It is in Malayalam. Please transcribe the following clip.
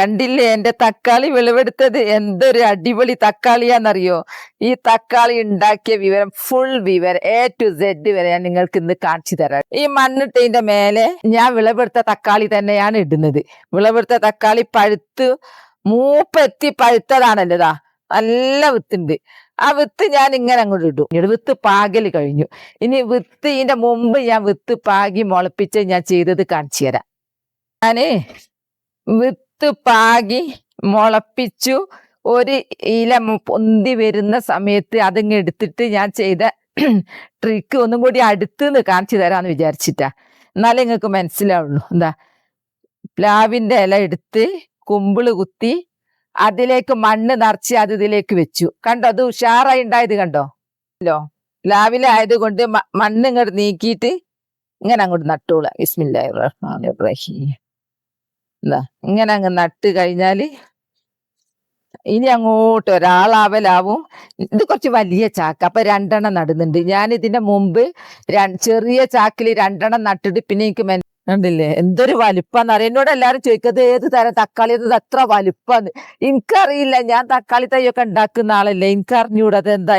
കണ്ടില്ലേ എന്റെ തക്കാളി വിളവെടുത്തത്? എന്തൊരു അടിപൊളി തക്കാളിയാന്നറിയോ? ഈ തക്കാളി ഉണ്ടാക്കിയ വിവരം ഫുൾ വിവരം എ ടു സെഡ് വരെ ഞാൻ നിങ്ങൾക്ക് ഇന്ന് കാണിച്ചു തരാം. ഈ മണ്ണിട്ടതിന്റെ മേലെ ഞാൻ വിളവെടുത്ത തക്കാളി തന്നെയാണ് ഇടുന്നത്. വിളവെടുത്ത തക്കാളി പഴുത്ത് മൂപ്പെത്തി പഴുത്തതാണല്ലോ നല്ല വിത്തുണ്ട്. ആ വിത്ത് ഞാൻ ഇങ്ങനെ അങ്ങോട്ട് ഇട്ടു ഇനി വിത്ത് പാകൽ കഴിഞ്ഞു. ഇനി വിത്ത് ഇതിന്റെ മുമ്പ് ഞാൻ വിത്ത് പാകി മുളപ്പിച്ച് ഞാൻ ചെയ്തത് കാണിച്ചു തരാം. ഞാൻ വിത്ത് പാകി മുളപ്പിച്ചു. ഒരു ഇല പൊന്തി വരുന്ന സമയത്ത് അതിങ്ങ് എടുത്തിട്ട് ഞാൻ ചെയ്ത ട്രിക്ക് ഒന്നും കൂടി അടുത്തുനിന്ന് കാണിച്ചു തരാന്ന് വിചാരിച്ചിട്ടാ. എന്നാലേ നിങ്ങൾക്ക് മനസ്സിലാവുള്ളൂ. എന്താ? പ്ലാവിന്റെ ഇല എടുത്ത് കുമ്പിൾ കുത്തി അതിലേക്ക് മണ്ണ് നിറച്ച് അത് ഇതിലേക്ക് വെച്ചു. കണ്ടോ? അത് ഉഷാറായി ഉണ്ടായത് കണ്ടോ? അല്ലോ പ്ലാവിലായത് മ- മണ്ണ് ഇങ്ങോട്ട് നീക്കിയിട്ട് ഇങ്ങനെ അങ്ങോട്ട് നട്ടോളാം. ബിസ്മില്ലാഹിർ റഹ്മാനിർ റഹീം. എന്താ ഇങ്ങനെ അങ്ങ് നട്ട് കഴിഞ്ഞാൽ ഇനി അങ്ങോട്ട് ഒരാളാവലാവും. ഇത് കുറച്ച് വലിയ ചാക്ക് അപ്പൊ രണ്ടെണ്ണം നടുന്നുണ്ട്. ഞാൻ ഇതിന്റെ മുമ്പ് ചെറിയ ചാക്കിൽ രണ്ടെണ്ണം നട്ടിട്ട് പിന്നെ എനിക്ക് കണ്ടില്ലേ? എന്തൊരു വലിപ്പാന്ന് അറിയാം. എന്നോട് എല്ലാരും ചോദിക്കുന്നത് ഏത് തരം തക്കാളി? ഇത് എത്ര വലിപ്പാന്ന്? എനിക്കറിയില്ല. ഞാൻ തക്കാളി തൈയൊക്കെ ഉണ്ടാക്കുന്ന ആളല്ലേ. എനിക്കറിഞ്ഞൂടത് എന്താ